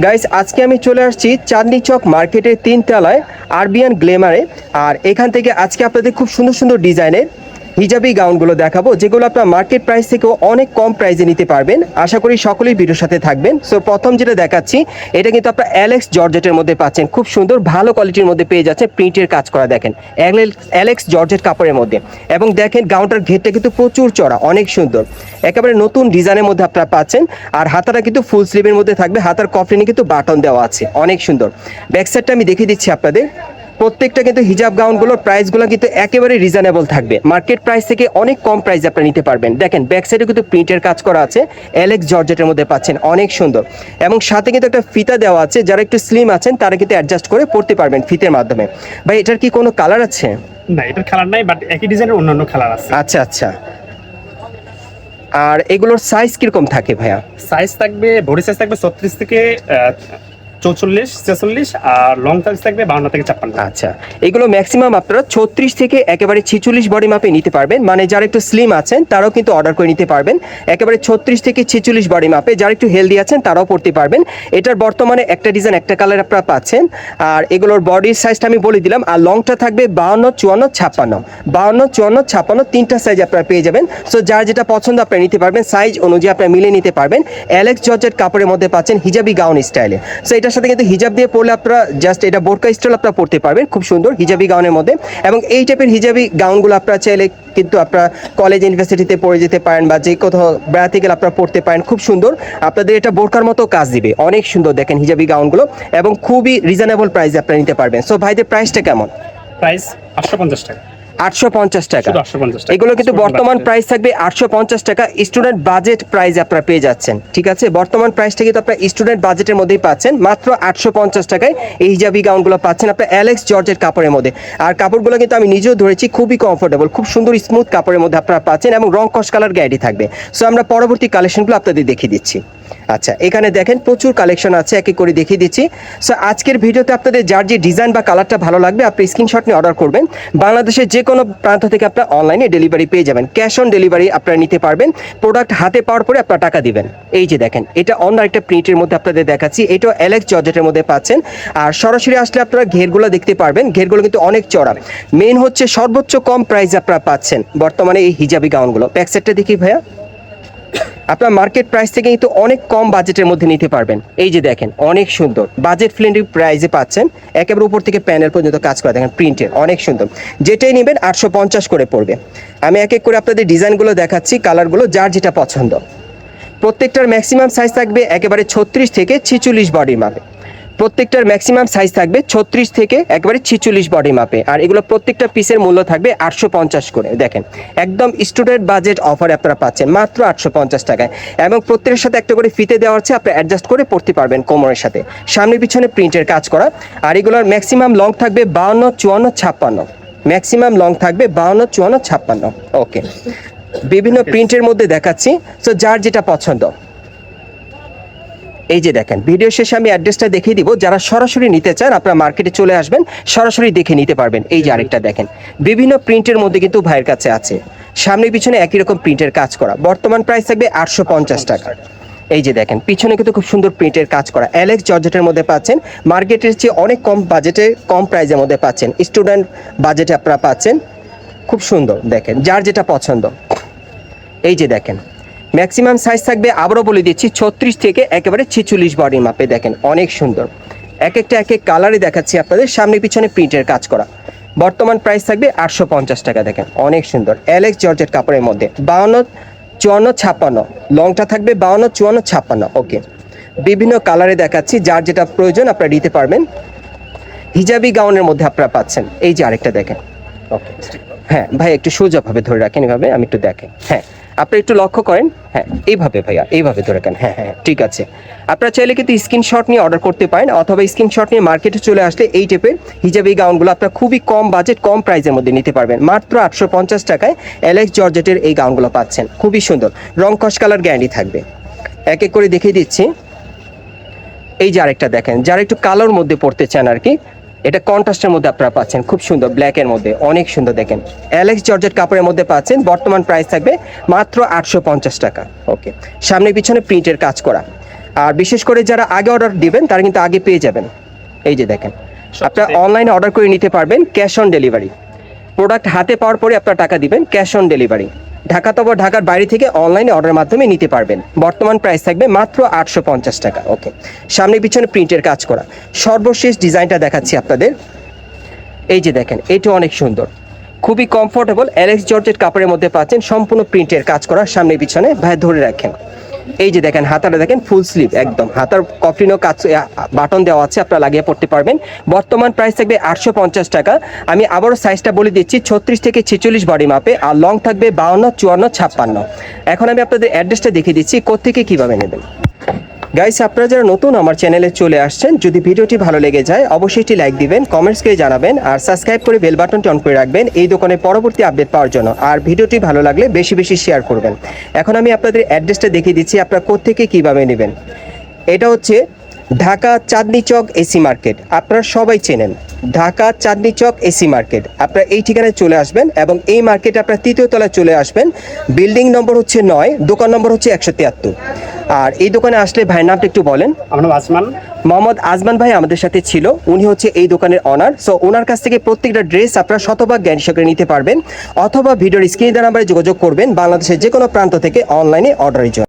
Guys আজকে আমি চলে আসছি চাঁদনি চক মার্কেটের তিন তলায় আরবিয়ান গ্লেমারে। আর এখান থেকে আজকে আপনাদের খুব সুন্দর সুন্দর ডিজাইনের হিজাবি গাউনগুলো দেখাবো, যেগুলো আপনার মার্কেট প্রাইস থেকেও অনেক কম প্রাইসে নিতে পারবেন। আশা করি সকলেই ভিডিওর সাথে থাকবেন। সো প্রথম যেটা দেখাচ্ছি, এটা কিন্তু আপনার অ্যালেক্স জর্জেটের মধ্যে পাচ্ছেন। খুব সুন্দর, ভালো কোয়ালিটির মধ্যে পেয়ে যাচ্ছে প্রিন্টের কাজ করা, দেখেন। অ্যালেক্স জর্জেট কাপড়ের মধ্যে। এবং দেখেন, গাউনটার ঘেরটা কিন্তু প্রচুর চড়া অনেক সুন্দর। একেবারে নতুন ডিজাইনের মধ্যে আপনারা পাচ্ছেন। আর হাতাটা কিন্তু ফুল স্লিভের মধ্যে থাকবে। হাতার কফলিনে কিন্তু বাটন দেওয়া আছে। অনেক সুন্দর। ব্যাক সাইডটা আমি দেখিয়ে দিচ্ছি আপনাদের। প্রত্যেকটা কিন্তু হিজাব গাউনগুলোর প্রাইসগুলো কিন্তু একেবারে রিজনেবল থাকবে। মার্কেট প্রাইস থেকে অনেক কম প্রাইসে আপনারা নিতে পারবেন। দেখেন ব্যাক সাইডে কিন্তু প্রিন্টের কাজ করা আছে। অ্যালেক্স জর্জেটের মধ্যে পাচ্ছেন অনেক সুন্দর। এবং সাথে কিন্তু একটা ফিতা দেওয়া আছে যারা একটু স্লিম আছেন তারা কিন্তু অ্যাডজাস্ট করে পড়তে পারবেন ফিতের মাধ্যমে। ভাই এটার কি কোনো কালার আছে? না এটার কালার নাই বাট একই ডিজাইনের অন্যান্য কালার আছে। আচ্ছা আচ্ছা। আর এগুলোর সাইজ কীরকম থাকে ভাইয়া? সাইজ থাকবে বডি সাইজ থাকবে ছত্রিশ থেকে চৌচল্লিশ, ছেচল্লিশ আর লং সাইজ থাকবে বাউন্ন থেকে ছাপ্পান্ন। আচ্ছা এগুলো ম্যাক্সিমাম আপনারা ছত্রিশ থেকে একেবারে ছিচল্লিশ বডি মাপে নিতে পারবেন। মানে যারা একটু স্লিম আছেন, তারাও কিন্তু অর্ডার করে নিতে পারবেন। একেবারে ছত্রিশ থেকে ছেচল্লিশ বডি মাপে যারা একটু হেলদি আছেন, তারাও পড়তে পারবেন। এটার বর্তমানে একটা ডিজাইন একটা কালার আপনারা পাচ্ছেন। আর এগুলোর বডির সাইজটা আমি বলে দিলাম, আর লংটা থাকবে বাউন্ন চুয়ান্ন, ছাপ্পান্ন। বাউন্ন চুয়ান্ন, ছাপ্পান্ন, তিনটা সাইজ আপনারা পেয়ে যাবেন। সো যার যেটা পছন্দ আপনারা নিতে পারবেন সাইজ অনুযায়ী আপনারা মিলে নিতে পারবেন। অ্যালেক্স জর্জের কাপড়ের মধ্যে পাচ্ছেন হিজাবি গাউন স্টাইলে সো এটার সাথে কিন্তু হিজাব দিয়ে পড়লে আপনারা জাস্ট এটা বোরকা স্টাইল আপনারা পড়তে পারবেন। খুব সুন্দর হিজাবি গাউনের মধ্যে। এবং এই টাইপের হিজাবি গাউনগুলো আপনারা চাইলে কিন্তু আপনারা কলেজ ইউনিভার্সিটিতে পড়ে যেতে পারেন বা যে কোথাও বেড়াতে গেলে আপনারা পড়তে পারেন। খুব সুন্দর। আপনাদের এটা বোরকার মতো কাজ দিবে। অনেক সুন্দর দেখেন হিজাবি গাউনগুলো এবং খুবই রিজনেবল প্রাইসে আপনারা নিতে পারবেন। সো ভাইদের প্রাইসটা কেমন? প্রাইস আটশো পঞ্চাশ টাকা। আটশো পঞ্চাশ টাকা। শুধু 850 টাকা। এগুলো কিন্তু বর্তমান প্রাইস থাকবে আটশো পঞ্চাশ টাকা। স্টুডেন্ট বাজেট প্রাইস আপনারা পেয়ে যাচ্ছেন ঠিক আছে? বর্তমান প্রাইসটা কিন্তু আপনার স্টুডেন্ট বাজেটের মধ্যেই পাচ্ছেন। মাত্র আটশো পঞ্চাশ টাকায় এই হিজাবি গাউনগুলো পাচ্ছেন আপনার অ্যালেক্স জর্জের কাপড়ের মধ্যে। আর কাপড়গুলো কিন্তু আমি নিজেও ধরেছি খুবই কমফোর্টেবল খুব সুন্দর স্মুথ কাপড়ের মধ্যে আপনারা পাচ্ছেন এবং রং কস কালার গ্যারান্টি থাকবে। সো আমরা পরবর্তী কালেকশনগুলো আপনাদের দেখিয়ে দিচ্ছি। আচ্ছা এখানে দেখেন প্রচুর কালেকশন আছে এক এক করে দেখিয়ে দিচ্ছি। সো আজকের ভিডিওতে আপনাদের যার যে ডিজাইন বা কালারটা ভালো লাগবে আপনি স্ক্রিনশট নিয়ে অর্ডার করবেন। বাংলাদেশের যে কোনো প্রান্ত থেকে আপনার অনলাইনে ডেলিভারি পেয়ে যাবেন। ক্যাশ অন ডেলিভারি আপনারা নিতে পারবেন। প্রোডাক্ট হাতে পাওয়ার পরে আপনার টাকা দিবেন। এই যে দেখেন, এটা অন্য একটা প্রিন্টের মধ্যে আপনাদের দেখাচ্ছি। এটাও অ্যালেক্স জর্জেটের মধ্যে পাচ্ছেন। আর সরাসরি আসলে আপনারা ঘেরগুলো দেখতে পারবেন। ঘেরগুলো কিন্তু অনেক চড়া মেন হচ্ছে সর্বোচ্চ কম প্রাইস আপনারা পাচ্ছেন বর্তমানে এই হিজাবি গাউনগুলো প্যাকসেটটা দেখি ভাইয়া। আপনার মার্কেট প্রাইস থেকে কিন্তু অনেক কম বাজেটের মধ্যে নিতে পারবেন। এই যে দেখেন, অনেক সুন্দর। বাজেট ফ্রেন্ডলি প্রাইসে পাচ্ছেন। একেবারে উপর থেকে প্যানেল পর্যন্ত কাজ করা। দেখেন প্রিন্টের অনেক সুন্দর। যেটাই নেবেন, আটশো পঞ্চাশ করে পড়বে। আমি এক এক করে আপনাদের ডিজাইনগুলো দেখাচ্ছি, কালারগুলো, যার যেটা পছন্দ। প্রত্যেকটার ম্যাক্সিমাম সাইজ থাকবে একেবারে ছত্রিশ থেকে ছিচল্লিশ বডির মাপে প্রত্যেকটার ম্যাক্সিমাম সাইজ থাকবে ছত্রিশ থেকে একেবারে ছিচল্লিশ বডি মাপে আর এগুলো প্রত্যেকটা পিসের মূল্য থাকবে আটশো পঞ্চাশ করে, দেখেন। একদম স্টুডেন্ট বাজেট অফারে আপনারা পাচ্ছেন, মাত্র আটশো পঞ্চাশ টাকায়। এবং প্রত্যেকের সাথে একটা করে ফিতে দেওয়া হচ্ছে, আপনি অ্যাডজাস্ট করে পড়তে পারবেন কোমরের সাথে। সামনে পিছনে প্রিন্টের কাজ করা। আর এগুলোর ম্যাক্সিমাম লং থাকবে বাউন্ন, চুয়ান্ন, ছাপ্পান্ন। ম্যাক্সিমাম লং থাকবে বাউন্ন, চুয়ান্ন, ছাপ্পান্ন। ওকে বিভিন্ন প্রিন্টের মধ্যে দেখাচ্ছি। তো যার যেটা পছন্দ এই যে দেখেন ভিডিও শেষে আমি অ্যাড্রেসটা দেখিয়ে দিব। যারা সরাসরি নিতে চান আপনারা মার্কেটে চলে আসবেন সরাসরি দেখে নিতে পারবেন। এই যে আরেকটা দেখেন বিভিন্ন প্রিন্টের মধ্যে কিন্তু ভাইয়ের কাছে আছে। সামনে পিছনে একই রকম প্রিন্টের কাজ করা। বর্তমান প্রাইস থাকবে আটশো পঞ্চাশ টাকা। এই যে দেখেন পিছনে কিন্তু খুব সুন্দর প্রিন্টের কাজ করা। অ্যালেক্স জর্জেটের মধ্যে পাচ্ছেন। মার্কেটের চেয়ে অনেক কম বাজেটে কম প্রাইসের মধ্যে পাচ্ছেন। স্টুডেন্ট বাজেটে আপনারা পাচ্ছেন। খুব সুন্দর দেখেন যার যেটা পছন্দ। এই যে দেখেন ম্যাক্সিমাম সাইজ থাকবে, আবারও বলে দিচ্ছি, ছত্রিশ থেকে একেবারে ছেচল্লিশ বডির মাপে দেখেন, অনেক সুন্দর। এক একটা এক এক কালারে দেখাচ্ছি আপনাদের, সামনে পিছনে প্রিন্টের কাজ করা। বর্তমান প্রাইস থাকবে আটশো পঞ্চাশ টাকা, দেখেন, অনেক সুন্দর। অ্যালেক্স জর্জেট কাপড়ের মধ্যে, বাউন্ন, চুয়ান্ন, ছাপ্পান্ন। লংটা থাকবে বাউন্ন, চুয়ান্ন, ছাপ্পান্ন ওকে বিভিন্ন কালারে দেখাচ্ছি, যার যেটা প্রয়োজন আপনারা নিতে পারবেন। হিজাবি গাউনের মধ্যে আপনারা পাচ্ছেন, এই যে আরেকটা দেখেন ওকে হ্যাঁ ভাই, একটু সোজাভাবে ধরে রাখেন, এভাবে আমি একটু দেখেন হ্যাঁ। আপনি একটু লক্ষ্য করেন। হ্যাঁ এইভাবে ভাইয়া, এইভাবে ধরে রাখেন। হ্যাঁ হ্যাঁ ঠিক আছে। আপনারা চাইলে কিন্তু স্ক্রিনশট নিয়ে অর্ডার করতে পারেন, অথবা স্ক্রিনশট নিয়ে মার্কেটে চলে আসলে এই টাইপের হিজাবি গাউনগুলো আপনারা খুবই কম বাজেট কম প্রাইসের মধ্যে নিতে পারবেন। মাত্র আটশো পঞ্চাশ টাকায় অ্যালেক্স জর্জেটের এই গাউনগুলো পাচ্ছেন। খুবই সুন্দর। রং কস কালার গ্যারান্টি থাকবে। এক এক করে দেখিয়ে দিচ্ছি। এই যে আরেকটা দেখেন, যারা একটু কালোর মধ্যে পড়তে চান আর কি এটা কন্ট্রাস্টের মধ্যে আপনারা পাচ্ছেন খুব সুন্দর ব্ল্যাকের মধ্যে অনেক সুন্দর দেখেন। অ্যালেক্স জর্জেট কাপড়ের মধ্যে পাচ্ছেন বর্তমান প্রাইস থাকবে মাত্র আটশো পঞ্চাশ টাকা। ওকে সামনে পিছনে প্রিন্টের কাজ করা। আর বিশেষ করে যারা আগে অর্ডার দিবেন তারা কিন্তু আগে পেয়ে যাবেন। এই যে দেখেন আপনারা অনলাইনে অর্ডার করে নিতে পারবেন ক্যাশ অন ডেলিভারি প্রোডাক্ট হাতে পাওয়ার পরে আপনারা টাকা দিবেন ক্যাশ অন ডেলিভারি ঢাকা তবর ঢাকার বাইরে থেকে অনলাইনে অর্ডারের মাধ্যমে নিতে পারবেন। বর্তমান প্রাইস থাকবে মাত্র আটশো পঞ্চাশ টাকা। ওকে, সামনে পিছনে প্রিন্টের কাজ করা। সর্বশেষ ডিজাইনটা দেখাচ্ছি আপনাদের। এই যে দেখেন, এটা অনেক সুন্দর। খুবই কমফোর্টেবল অ্যালেক্স জর্জের কাপড়ের মধ্যে পাচ্ছেন সম্পূর্ণ প্রিন্টের কাজ করা সামনে পিছনে। ভাই, ধরে রাখেন। এই যে দেখেন, হাতাটা দেখেন ফুল স্লিভ একদম। হাতার কফিনও কাজ বাটন দেওয়া আছে, আপনারা লাগিয়ে পড়তে পারবেন। বর্তমান প্রাইস থাকবে আটশো পঞ্চাশ টাকা। আমি আবারও সাইজটা বলে দিচ্ছি, ছত্রিশ থেকে ছেচল্লিশ বডি মাপে আর লং থাকবে বাউন্ন, চুয়ান্ন, ছাপ্পান্ন। এখন আমি আপনাদের অ্যাড্রেসটা দেখিয়ে দিচ্ছি কোথেকে কীভাবে নেবেন। গাইস আপনারা যারা নতুন আমার চ্যানেলে চলে আসছেন, যদি ভিডিওটি ভালো লেগে যায়, অবশ্যই একটি লাইক দিবেন কমেন্টস করে জানাবেন, আর সাবস্ক্রাইব করে বেল বাটনটি অন করে রাখবেন এই দোকানের পরবর্তী আপডেট পাওয়ার জন্য। আর ভিডিওটি ভালো লাগলে বেশি বেশি শেয়ার করবেন। এখন আমি আপনাদের অ্যাড্রেসটা দেখিয়ে দিচ্ছি, আপনারা কোত্থেকে কীভাবে নেবেন। এটা হচ্ছে ঢাকা চাঁদনি চক এসি মার্কেট। আপনারা সবাই চেনেন ঢাকা চাঁদনি চক এসি মার্কেট। আপনারা এই ঠিকানায় চলে আসবেন এবং এই মার্কেটে আপনারা তৃতীয় তলায় চলে আসবেন। বিল্ডিং নম্বর হচ্ছে নয়, দোকান নম্বর হচ্ছে একশো তিয়াত্তর। আর এই দোকানে আসলে ভাইয়ের নামটা একটু বলেন। আমার নাম আসমান। মোহাম্মদ আজমান ভাই আমাদের সাথে ছিল। উনি হচ্ছে এই দোকানের অনার সো ওনার কাছ থেকে প্রত্যেকটা ড্রেস আপনারা শতভাগ জ্ঞান সহকারে নিতে পারবেন। অথবা ভিডিওর স্ক্রিনে নাম্বারে যোগাযোগ করবেন বাংলাদেশের যে কোনো প্রান্ত থেকে অনলাইনে অর্ডারের জন্য।